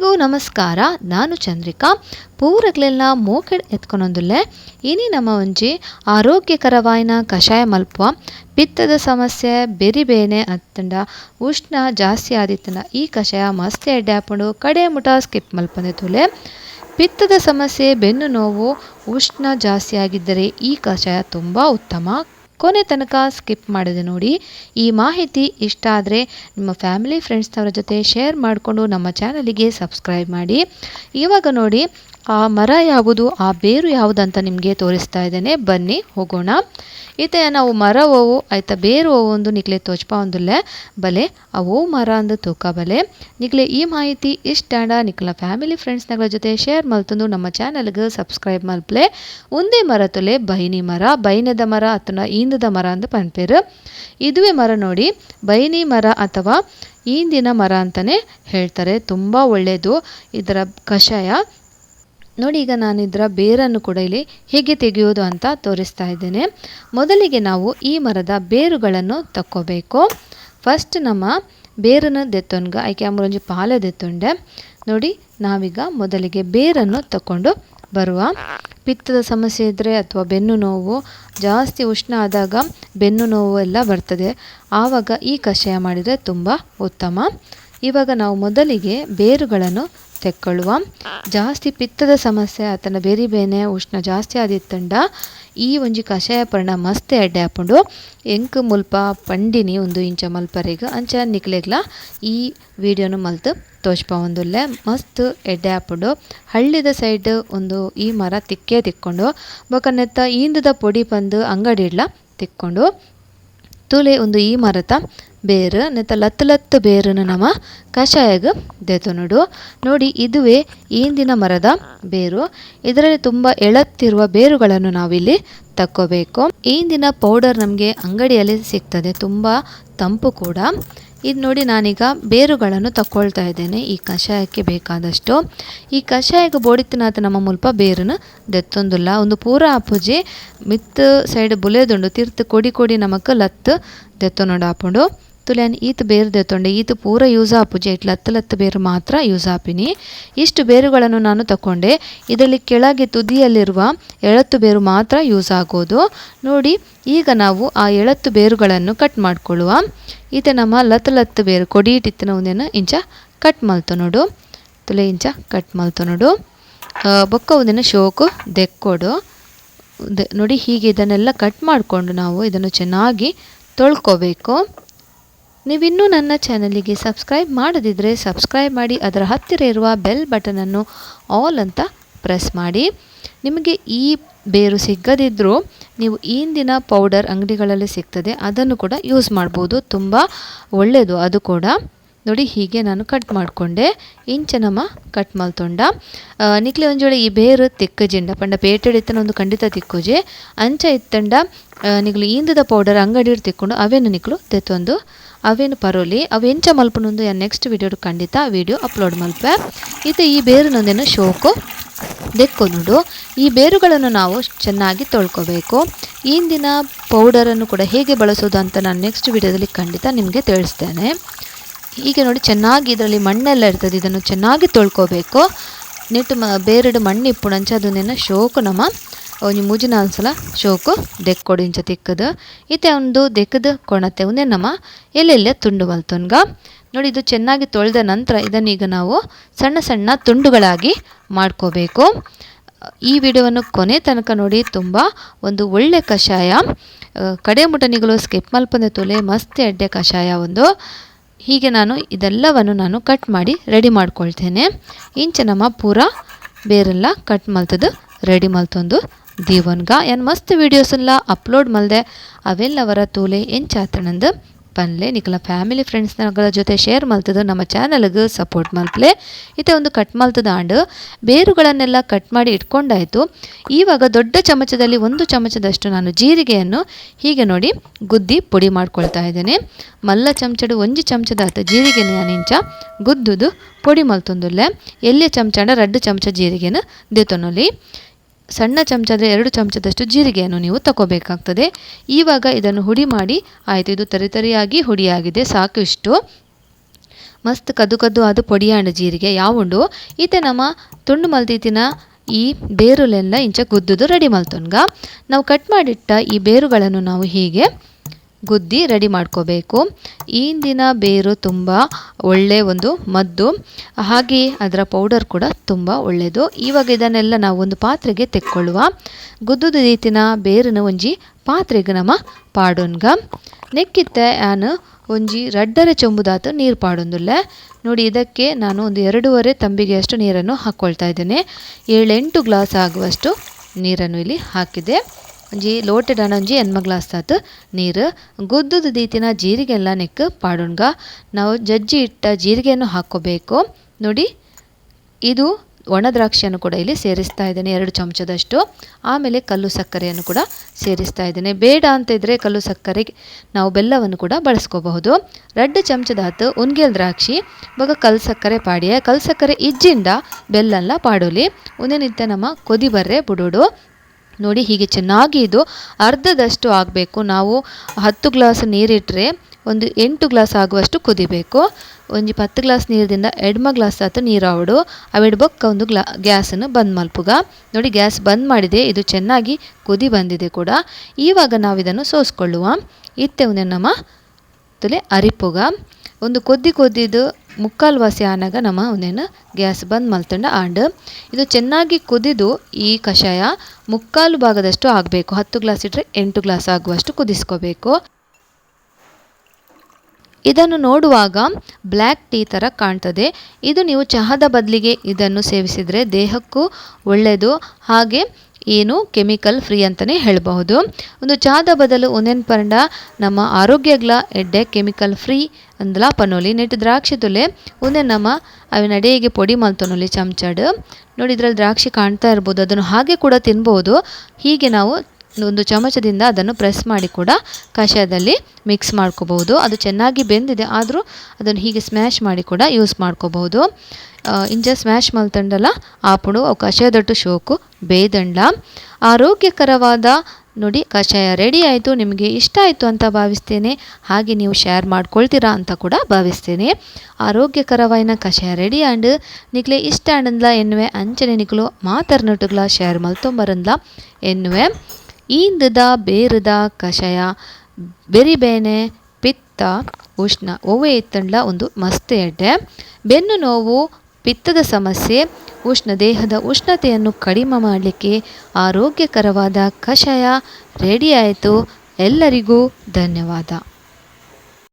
ಎಲ್ರಿಗೂ ನಮಸ್ಕಾರ. ನಾನು ಚಂದ್ರಿಕಾ. ಪೂರಗ್ಲೆಲ್ಲ ಮೋಕೆಡ್ ಎತ್ಕೊನೊಂದುಲ್ಲೆ ಇನಿ ನಮ್ಮ ಒಂಜಿ ಆರೋಗ್ಯಕರವಾಯಿನ ಕಷಾಯ ಮಲ್ಪುವ, ಪಿತ್ತದ ಸಮಸ್ಯೆ ಬೆರಿಬೇನೆ ಅತ್ತಂಡ, ಉಷ್ಣ ಜಾಸ್ತಿ ಆದಿತ್ತಂಡ ಈ ಕಷಾಯ ಮಸ್ತ್ ಎಡ್ಡೆ ಆಪುಂಡು ಕಡೆ ಮುಟ ಸ್ಕಿಪ್ ಮಲ್ಪನೆ ತುಲೆ ಪಿತ್ತದ ಸಮಸ್ಯೆ, ಬೆನ್ನು ನೋವು, ಉಷ್ಣ ಜಾಸ್ತಿ ಆಗಿದ್ದರೆ ಈ ಕಷಾಯ ತುಂಬ ಉತ್ತಮ. ಕೊನೆ ತನಕ ಸ್ಕಿಪ್ ಮಾಡಿದೆ ನೋಡಿ. ಈ ಮಾಹಿತಿ ಇಷ್ಟ ಆದರೆ ನಿಮ್ಮ ಫ್ಯಾಮಿಲಿ ಫ್ರೆಂಡ್ಸ್ನವರ ಜೊತೆ ಶೇರ್ ಮಾಡಿಕೊಂಡು ನಮ್ಮ ಚಾನಲಿಗೆ ಸಬ್ಸ್ಕ್ರೈಬ್ ಮಾಡಿ. ಇವಾಗ ನೋಡಿ ಆ ಮರ ಯಾವುದು, ಆ ಬೇರು ಯಾವುದು ಅಂತ ನಿಮಗೆ ತೋರಿಸ್ತಾ ಇದ್ದೇನೆ. ಬನ್ನಿ, ಹೋಗೋಣ. ಈತ ನಾವು ಮರ ಓವು ಆಯ್ತಾ ಬೇರು ಒಂದು ನಿಗ್ಲೆ ತೋಚ್ಪ ಒಂದುಲ್ಲೆ ಬಲೆ ಓವು ಮರ ಅಂದು ತೂಕ ಬಲೆ. ನಿಗ್ಲೆ ಈ ಮಾಹಿತಿ ಇಷ್ಟ ನಿಕ್ಲ ಫ್ಯಾಮಿಲಿ ಫ್ರೆಂಡ್ಸ್ನಗಳ ಜೊತೆ ಶೇರ್ ಮಲ್ತಂದು ನಮ್ಮ ಚಾನಲ್ಗೆ ಸಬ್ಸ್ಕ್ರೈಬ್ ಮಲ್ಪಲೆ. ಒಂದೇ ಮರ ತೊಲೆ, ಬೈನಿ ಮರ. ಬೈನದ ಮರ ಅಥವಾ ಈಂದದ ಮರ ಅಂದು ಪನ್ಪೇರು. ಇದುವೇ ಮರ ನೋಡಿ, ಬೈನಿ ಮರ ಅಥವಾ ಈಂದಿನ ಮರ ಅಂತಲೇ ಹೇಳ್ತಾರೆ. ತುಂಬ ಒಳ್ಳೆಯದು ಇದರ ಕಷಾಯ ನೋಡಿ, ಈಗ ನಾನು ಇದರ ಬೇರನ್ನು ಕೂಡ ಇಲ್ಲಿ ಹೇಗೆ ತೆಗೆಯೋದು ಅಂತ ತೋರಿಸ್ತಾ ಇದ್ದೇನೆ. ಮೊದಲಿಗೆ ನಾವು ಈ ಮರದ ಬೇರುಗಳನ್ನು ತಕ್ಕೋಬೇಕು. ಫಸ್ಟ್ ನಮ್ಮ ಬೇರನ್ನು ದೆತ್ತೊನ್ಗ, ಆಯ್ಕೆ ಅಮ್ಮರೊಂಜಿ ಪಾಲ ದೆತ್ತೊಂಡೆ. ನೋಡಿ, ನಾವೀಗ ಮೊದಲಿಗೆ ಬೇರನ್ನು ತಕೊಂಡು ಬರುವ. ಪಿತ್ತದ ಸಮಸ್ಯೆ ಇದ್ದರೆ ಅಥವಾ ಬೆನ್ನು ನೋವು, ಜಾಸ್ತಿ ಉಷ್ಣ ಆದಾಗ ಬೆನ್ನು ನೋವು ಎಲ್ಲ ಬರ್ತದೆ. ಆವಾಗ ಈ ಕಷಾಯ ಮಾಡಿದರೆ ತುಂಬ ಉತ್ತಮ. ಇವಾಗ ನಾವು ಮೊದಲಿಗೆ ಬೇರುಗಳನ್ನು ತೆಕ್ಕೊಳ್ಳುವ. ಜಾಸ್ತಿ ಪಿತ್ತದ ಸಮಸ್ಯೆ, ಆತನ ಬೇರೆ ಬೇನೆ, ಉಷ್ಣ ಜಾಸ್ತಿ ಆದಿತ್ತಂಡ ಈ ಒಂಜಿ ಕಷಾಯ ಪರ್ಣ ಮಸ್ತ್ ಎಡ್ಡೆ ಹಾಪುಂಡು ಎಂಕ್ ಮುಲ್ಪ ಪಂಡಿನಿ ಒಂದು ಇಂಚ ಮಲ್ಪರೆಗ್ ಅಂಚ ನಿಕ್ಲೆಗ್ಲ ಈ ವಿಡಿಯೋನು ಮಲ್ತ್ ತೋಚ್ಪ ಒಂದುಲ್ಲೆ ಮಸ್ತ್ ಎಡ್ಡೆ ಹಾಪುಂಡು ಹಳ್ಳಿದ ಸೈಡ್ ಒಂದು ಈ ಮರ ತಿಕ್ಕೇ ತಿಕ್ಕೊಂಡು, ಬೊಕ ಈಂದದ ಪೊಡಿ ಬಂದು ಅಂಗಡಿಡ್ಲ ತಿಕ್ಕೊಂಡು ತುಲೆ ಒಂದು ಈ ಮರತ ಬೇರು ನೆತ್ತ ಲತ್ತು ಬೇರನ್ನು ನಮ್ಮ ಕಷಾಯಗ ದೆತೊನುಡು ನೋಡಿ. ಇದುವೇ ಈಂದಿನ ಮರದ ಬೇರು. ಇದರಲ್ಲಿ ತುಂಬ ಎಳತ್ತಿರುವ ಬೇರುಗಳನ್ನು ನಾವಿಲ್ಲಿ ತಕ್ಕೋಬೇಕು. ಈಂದಿನ ಪೌಡರ್ ನಮಗೆ ಅಂಗಡಿಯಲ್ಲಿ ಸಿಗ್ತದೆ, ತುಂಬ ತಂಪು ಕೂಡ. ಇದು ನೋಡಿ ನಾನೀಗ ಬೇರುಗಳನ್ನು ತಕ್ಕೊಳ್ತಾ ಇದ್ದೇನೆ. ಈ ಕಷಾಯಕ್ಕೆ ಬೇಕಾದಷ್ಟು. ಈ ಕಷಾಯಕ್ಕೆ ಬೋಡಿತ್ತಿನಾತ ನಮ್ಮ ಮುಲ್ಪ ಬೇರನ್ನು ದೆತ್ತೊಂದುಲ್ಲ. ಒಂದು ಪೂರ ಅಪ್ಪುಜಿ ಮಿತ್ ಸೈಡ್ ಬುಲೆದುಂಡು ತಿರ್ತ್ ಕೊಡಿ ಕೊಡಿ ನಮಕ್ ಲತ್ತು ದೆತ್ತೊನೊಡು ಆಪುಂಡು. ತುಲೆನ್ ಈತ್ ಬೇರು ದೆತ್ತೊಂಡೆ ಈತ್ ಪೂರ ಯೂಸ್ ಆಪುಜೆ, ಇಟ್ಲ ಹತ್ತು ಲತ್ತು ಬೇರು ಮಾತ್ರ ಯೂಸ್ ಆಪಿನಿ. ಇಷ್ಟು ಬೇರುಗಳನ್ನು ನಾನು ತಕೊಂಡೆ. ಇದರಲ್ಲಿ ಕೆಳಗೆ ತುದಿಯಲ್ಲಿರುವ ಎಳತ್ತು ಬೇರು ಮಾತ್ರ ಯೂಸ್ ಆಗೋದು. ನೋಡಿ, ಈಗ ನಾವು ಆ ಎಳತ್ತು ಬೇರುಗಳನ್ನು ಕಟ್ ಮಾಡ್ಕೊಳ್ಳುವ. ಈತ ನಮ್ಮ ಲತ್ತು ಲತ್ತು ಬೇರು ಕೊಡಿ ಇಟ್ಟಿತ್ತಿನ ಒಂದೇನು ಇಂಚ ಕಟ್ ಮಲ್ತು ನೋಡು. ತುಲೆ ಇಂಚ ಕಟ್ ಮಲ್ತು ನೋಡು. ಬೊಕ್ಕ ಒಂದಿನ ಶೋಕು ದೆಕ್ಕೊಡು. ನೋಡಿ, ಹೀಗೆ ಇದನ್ನೆಲ್ಲ ಕಟ್ ಮಾಡಿಕೊಂಡು ನಾವು ಇದನ್ನು ಚೆನ್ನಾಗಿ ತೊಳ್ಕೊಬೇಕು. ನೀವಿನ್ನೂ ನನ್ನ ಚಾನಲಿಗೆ ಸಬ್ಸ್ಕ್ರೈಬ್ ಮಾಡದಿದ್ದರೆ ಸಬ್ಸ್ಕ್ರೈಬ್ ಮಾಡಿ, ಅದರ ಹತ್ತಿರ ಇರುವ ಬೆಲ್ ಬಟನನ್ನು ಆಲ್ ಅಂತ ಪ್ರೆಸ್ ಮಾಡಿ. ನಿಮಗೆ ಈ ಬೇರು ಸಿಗದಿದ್ದರೂ ನೀವು ಇಂದಿನ ಪೌಡರ್ ಅಂಗಡಿಗಳಲ್ಲಿ ಸಿಗ್ತದೆ, ಅದನ್ನು ಕೂಡ ಯೂಸ್ ಮಾಡ್ಬೋದು. ತುಂಬ ಒಳ್ಳೆಯದು ಅದು ಕೂಡ. ನೋಡಿ, ಹೀಗೆ ನಾನು ಕಟ್ ಮಾಡಿಕೊಂಡೆ. ಇಂಚ ನಮ್ಮ ಕಟ್ ಮಲ್ತೊಂಡ ನಿಕ್ಲೆ ಒಂಜೋಳೆ ಈ ಬೇರು ತಿಕ್ಕಜಿಂಡ ಪಂಡ ಪೇಟೆಡಿತ್ತನ ಒಂದು ಖಂಡಿತ ತಿಕ್ಕುಜೆ. ಅಂಚ ಇತ್ತಂಡ ನಿಗ್ಲು ಈಂದದ ಪೌಡರ್ ಅಂಗಡಿ ತಿಕ್ಕೊಂಡು, ಅವೇನು ನಿಕ್ಲು ತೆತ್ತೊಂದು ಅವೇನು ಪರೋಲಿ ಅವು ಎಂಚ ಮಲ್ಪನೊಂದು ನೆಕ್ಸ್ಟ್ ವಿಡಿಯೋ ಖಂಡಿತ ವಿಡಿಯೋ ಅಪ್ಲೋಡ್ ಮಲ್ಪೆ ಇದು ಈ ಬೇರಿನೊಂದೇನು ಶೋಕು. ದೆಕ್ಕೊನುಡು ಈ ಬೇರುಗಳನ್ನು ನಾವು ಚೆನ್ನಾಗಿ ತೊಳ್ಕೊಬೇಕು. ಇಂದಿನ ಪೌಡರನ್ನು ಕೂಡ ಹೇಗೆ ಬಳಸೋದು ಅಂತ ನಾನು ನೆಕ್ಸ್ಟ್ ವಿಡಿಯೋದಲ್ಲಿ ಖಂಡಿತ ನಿಮಗೆ ತಿಳಿಸ್ತೇನೆ. ಹೀಗೆ ನೋಡಿ ಚೆನ್ನಾಗಿ ಇದರಲ್ಲಿ ಮಣ್ಣೆಲ್ಲ ಇರ್ತದೆ, ಇದನ್ನು ಚೆನ್ನಾಗಿ ತೊಳ್ಕೋಬೇಕು. ನೆಟ್ಟು ಮ, ಬೇರೆಡು ಮಣ್ಣು ಇಪ್ಪುಣಂಚ ಅದನ್ನೇನು ಶೋಕು ನಮ್ಮ ಒಂಜಿ ಮೂಜಿ ಸಲ ಶೋಕು ದೆಕ್ಕೊಡಿಂಚ ತಿಕ್ಕದು. ಇತ್ತೆ ಒಂದು ದೆಕ್ಕದ ಕೊಣತೆ ಒಂದೇ ನಮ್ಮ ಎಲ್ಲೆಲ್ಲೇ ತುಂಡು ಮಲ್ತೊನ್ಗ. ನೋಡಿ, ಇದು ಚೆನ್ನಾಗಿ ತೊಳೆದ ನಂತರ ಇದನ್ನೀಗ ನಾವು ಸಣ್ಣ ಸಣ್ಣ ತುಂಡುಗಳಾಗಿ ಮಾಡ್ಕೋಬೇಕು. ಈ ವಿಡಿಯೋವನ್ನು ಕೊನೆ ತನಕ ನೋಡಿ, ತುಂಬ ಒಂದು ಒಳ್ಳೆ ಕಷಾಯ. ಕಡೆ ಮುಟನಿಗಳು, ಸ್ಕಿಪ್ ಮಲ್ಪಂದೆ ತೊಲೆ, ಮಸ್ತ್ ಅಡ್ಡೆ ಕಷಾಯ ಒಂದು. ಹೀಗೆ ನಾನು ಇದೆಲ್ಲವನ್ನು ನಾನು ಕಟ್ ಮಾಡಿ ರೆಡಿ ಮಾಡ್ಕೊಳ್ತೇನೆ. ಇಂಚೆ ನಮ್ಮ ಪೂರ ಬೇರೆಲ್ಲ ಕಟ್ ಮಲ್ತದ್ದು ರೆಡಿ ಮಲ್ತೊಂದು. ದೀವನ್ಗ ಏನು ಮಸ್ತ್ ವೀಡಿಯೋಸೆಲ್ಲ ಅಪ್ಲೋಡ್ ಮಲ್ದೆ ಅವೆಲ್ಲವರ ತೂಲೆ ಎಂಚಾತನಂದು ಪನ್ಲೆ ನಿಕಲ ಫ್ಯಾಮಿಲಿ ಫ್ರೆಂಡ್ಸ್ನಗಳ ಜೊತೆ ಶೇರ್ ಮಲ್ತದ್ದು ನಮ್ಮ ಚಾನಲ್ಗೆ ಸಪೋರ್ಟ್ ಮಲ್ಪಲೆ. ಇತ್ತೆ ಒಂದು ಕಟ್ ಮಲ್ತದ ಆಂಡು ಬೇರುಗಳನ್ನೆಲ್ಲ ಕಟ್ ಮಾಡಿ ಇಟ್ಕೊಂಡಾಯಿತು. ಈವಾಗ ದೊಡ್ಡ ಚಮಚದಲ್ಲಿ ಒಂದು ಚಮಚದಷ್ಟು ನಾನು ಜೀರಿಗೆಯನ್ನು ಹೀಗೆ ನೋಡಿ ಗುದ್ದಿ ಪುಡಿ ಮಾಡ್ಕೊಳ್ತಾ ಇದ್ದೇನೆ. ಮಲ್ಲ ಚಮಚಡು ಒಂಜಿ ಚಮಚದ ಆತ ಜೀರಿಗೆ ನಾನಿಂಚ ಗುದ್ದುದು ಪುಡಿ ಮಲ್ತೊಂದುಲ್ಲೆ. ಎಲ್ಲಿ ಚಮಚ ರಡ್ಡು ಚಮಚ ಜೀರಿಗೆನ ದೇತೊನೊಲಿ ಸಣ್ಣ ಚಮಚದ ಎರಡು ಚಮಚದಷ್ಟು ಜೀರಿಗೆಯನ್ನು ನೀವು ತಗೋಬೇಕಾಗ್ತದೆ. ಇವಾಗ ಇದನ್ನು ಹುಡಿ ಮಾಡಿ, ಆಯಿತು ಇದು ತರಿತರಿಯಾಗಿ ಹುಡಿಯಾಗಿದೆ, ಸಾಕು ಇಷ್ಟು. ಮಸ್ತ್ ಕದ್ದು ಕದ್ದು ಅದು ಪೊಡಿಯಾಂಡ ಜೀರಿಗೆ ಯಾವುಂಡು ಈತ ನಮ್ಮ ತುಂಡು ಮಲ್ತಿತ್ತಿನ ಈ ಬೇರುಲೆಲ್ಲ ಇಂಚ ಗುದ್ದುದು ರೆಡಿ ಮಲ್ತೊನ್ಗ. ನಾವು ಕಟ್ ಮಾಡಿಟ್ಟ ಈ ಬೇರುಗಳನ್ನು ನಾವು ಹೀಗೆ ಗುದ್ದಿ ರೆಡಿ ಮಾಡ್ಕೋಬೇಕು. ಇಂದಿನ ಬೇರು ತುಂಬ ಒಳ್ಳೆ ಒಂದು ಮದ್ದು. ಹಾಗೆ ಅದರ ಪೌಡರ್ ಕೂಡ ತುಂಬ ಒಳ್ಳೆಯದು ಇವಾಗ ಇದನ್ನೆಲ್ಲ ನಾವು ಒಂದು ಪಾತ್ರೆಗೆ ತೆಕ್ಕೊಳ್ಳುವ. ಗುದ್ದುದ ರೀತಿನ ಬೇರಿನ ಒಂಜಿ ಪಾತ್ರೆಗೆ ನಮ್ಮ ಪಾಡೋನ್ಗ. ನೆಕ್ಕಿತ್ತೆ ಆನು ಒಂಜಿ ರಡ್ಡರೆ ಚೊಂಬುದಾತು ನೀರು ಪಾಡೊಂದುಲ್ಲೆ. ನೋಡಿ ಇದಕ್ಕೆ ನಾನು ಒಂದು ಎರಡೂವರೆ ತಂಬಿಗೆ ಅಷ್ಟು ನೀರನ್ನು ಹಾಕ್ಕೊಳ್ತಾ ಇದ್ದೇನೆ. ಏಳೆಂಟು ಗ್ಲಾಸ್ ಆಗುವಷ್ಟು ನೀರನ್ನು ಇಲ್ಲಿ ಹಾಕಿದೆ. ಒಂಜಿ ಲೋಟೆಡ್ ಒಂಜಿ ಎನ್ಮ ಗ್ಲಾಸ್ ಆತು ನೀರು, ಗುದ್ದುದ ದೀತಿನ ಜೀರಿಗೆ ಎಲ್ಲ ನೆಕ್ ಪಾಡೋಣ್ಗ. ನಾವು ಜಜ್ಜಿ ಇಟ್ಟ ಜೀರಿಗೆಯನ್ನು ಹಾಕೋಬೇಕು ನೋಡಿ, ಇದು ಒಣ ದ್ರಾಕ್ಷಿಯನ್ನು ಕೂಡ ಇಲ್ಲಿ ಸೇರಿಸ್ತಾ ಇದ್ದೇನೆ, ಎರಡು ಚಮಚದಷ್ಟು. ಆಮೇಲೆ ಕಲ್ಲು ಸಕ್ಕರೆಯನ್ನು ಕೂಡ ಸೇರಿಸ್ತಾ ಇದ್ದೇನೆ. ಬೇಡ ಅಂತ ಇದ್ದರೆ ಕಲ್ಲು ಸಕ್ಕರೆ ನಾವು ಬೆಲ್ಲವನ್ನು ಕೂಡ ಬಳಸ್ಕೋಬಹುದು. ರೆಡ್ ಚಮಚದ ಹತ್ತು ಉನ್ಗೆಲ್ ದ್ರಾಕ್ಷಿ. ಇವಾಗ ಕಲ್ಲು ಸಕ್ಕರೆ ಪಾಡಿಯ. ಕಲ್ಲು ಸಕ್ಕರೆ ಇಜ್ಜಿಂದ ಬೆಲ್ಲ ಪಾಡೋಲಿ. ಉಂದೇನಿತ್ತ ನಮ್ಮ ಕೊದಿ ಬರ್ರೆ ಬುಡೋಡು. ನೋಡಿ ಹೀಗೆ ಚೆನ್ನಾಗಿ ಇದು ಅರ್ಧದಷ್ಟು ಆಗಬೇಕು. ನಾವು ಹತ್ತು ಗ್ಲಾಸ್ ನೀರಿಟ್ಟರೆ ಒಂದು ಎಂಟು ಗ್ಲಾಸ್ ಆಗುವಷ್ಟು ಕುದಿಬೇಕು. ಒಂದು ಪತ್ತು ಗ್ಲಾಸ್ ನೀರಿಂದ ಎಡ್ಮ ಗ್ಲಾಸ್ ಆತು ನೀರು ಆವಡು ಅವೆಡ್ ಬೊಕ್ಕ ಒಂದು ಗ್ಲಾ, ಗ್ಯಾಸನ್ನು ಬಂದ್ ಮಲ್ಪುಗ. ನೋಡಿ ಗ್ಯಾಸ್ ಬಂದ್ ಮಾಡಿದೆ. ಇದು ಚೆನ್ನಾಗಿ ಕುದಿ ಬಂದಿದೆ ಕೂಡ. ಈವಾಗ ನಾವು ಇದನ್ನು ಸೋಸ್ಕೊಳ್ಳುವ. ಇತ್ತೆ ಒಂದು ನಮ್ಮ ತಲೆ ಅರಿಪುಗ. ಒಂದು ಕೊದ್ದಿ ಕೊದ್ದಿದ್ದು ಮುಕ್ಕಾಲು ವಾಸಿ ಆನಾಗ ನಮ್ಮ ಅವನೇನು ಗ್ಯಾಸ್ ಬಂದ್ ಮಲ್ತಂಡ ಆಂಡ್ ಇದು ಚೆನ್ನಾಗಿ ಕುದಿದು ಈ ಕಷಾಯ ಮುಕ್ಕಾಲು ಭಾಗದಷ್ಟು ಆಗಬೇಕು. ಹತ್ತು ಗ್ಲಾಸ್ ಇಟ್ಟರೆ ಎಂಟು ಗ್ಲಾಸ್ ಆಗುವಷ್ಟು ಕುದಿಸ್ಕೋಬೇಕು. ಇದನ್ನು ನೋಡುವಾಗ ಬ್ಲ್ಯಾಕ್ ಟೀ ಥರ ಕಾಣ್ತದೆ. ಇದು ನೀವು ಚಹಾದ ಬದಲಿಗೆ ಇದನ್ನು ಸೇವಿಸಿದರೆ ದೇಹಕ್ಕೂ ಒಳ್ಳೆಯದು ಹಾಗೆ ಏನು ಕೆಮಿಕಲ್ ಫ್ರೀ ಅಂತಲೇ ಹೇಳಬಹುದು. ಒಂದು ಚಹಾದ ಬದಲು ಒಂದೇನು ಪಂಡ ನಮ್ಮ ಆರೋಗ್ಯಗ್ಲ ಎಡ್ಡೆ ಕೆಮಿಕಲ್ ಫ್ರೀ ಅಂದಲ ಪನೋಲಿ. ನೆಟ್ಟು ದ್ರಾಕ್ಷಿ ತುಲೆ ಒಂದೇ ನಮ್ಮ ಅವಿನ ಅಡಿಗೆ ಪೊಡಿ ಮಲ್ತೊನೊಲಿ ಚಮಚಡ್. ನೋಡಿ ಇದ್ರಲ್ಲಿ ದ್ರಾಕ್ಷಿ ಕಾಣ್ತಾ ಇರ್ಬೋದು, ಅದನ್ನು ಹಾಗೆ ಕೂಡ ತಿನ್ಬೋದು. ಹೀಗೆ ನಾವು ಒಂದು ಚಮಚದಿಂದ ಅದನ್ನು ಪ್ರೆಸ್ ಮಾಡಿ ಕೂಡ ಕಷಾಯದಲ್ಲಿ ಮಿಕ್ಸ್ ಮಾಡ್ಕೋಬಹುದು. ಅದು ಚೆನ್ನಾಗಿ ಬೆಂದಿದೆ, ಆದರೂ ಅದನ್ನು ಹೀಗೆ ಸ್ಮ್ಯಾಶ್ ಮಾಡಿ ಕೂಡ ಯೂಸ್ ಮಾಡ್ಕೋಬಹುದು. ಇಂಜ ಸ್ಮ್ಯಾಶ್ ಮಲ್ತಂಡಲ ಆಪುಡು ಕಷಾಯದೊಟ್ಟು ಶೋಕು ಬೇದಂಡ. ಆರೋಗ್ಯಕರವಾದ ನೋಡಿ ಕಷಾಯ ರೆಡಿ ಆಯಿತು, ನಿಮಗೆ ಇಷ್ಟ ಆಯಿತು ಅಂತ ಭಾವಿಸ್ತೇನೆ. ಹಾಗೆ ನೀವು ಶೇರ್ ಮಾಡ್ಕೊಳ್ತೀರಾ ಅಂತ ಕೂಡ ಭಾವಿಸ್ತೇನೆ. ಆರೋಗ್ಯಕರವಾಯಿನ ಕಷಾಯ ರೆಡಿ ಆ್ಯಂಡ್ ನಿಕ್ಲೆ ಇಷ್ಟ ಆಂಡಂದ್ಲ ಎನ್ನುವೆ ಅಂಚನೆ ನಿಕ್ಲು ಮಾತರ್ನೊಟ್ಟುಗ್ಲ ಶೇರ್ ಮಲ್ತೊಂಬರಂದ್ಲ ಎನ್ನುವೆ. ಈಂದದ ಬೇರದ ಕಷಾಯ, ಬೆರಿಬೇನೆ, ಪಿತ್ತ ಉಷ್ಣ. ಒವೆ ಇತ್ತಂಡ್ಲ ಒಂದು ಮಸ್ತ್ ಎಡ್ಡೆ. ಬೆನ್ನು ನೋವು, ಪಿತ್ತದ ಸಮಸ್ಯೆ, ಉಷ್ಣ. ದೇಹದ ಉಷ್ಣತೆಯನ್ನು ಕಡಿಮೆ ಮಾಡಲಿಕ್ಕೆ ಆರೋಗ್ಯಕರವಾದ ಕಷಾಯ ರೆಡಿಯಾಯಿತು ಎಲ್ಲರಿಗೂ ಧನ್ಯವಾದ.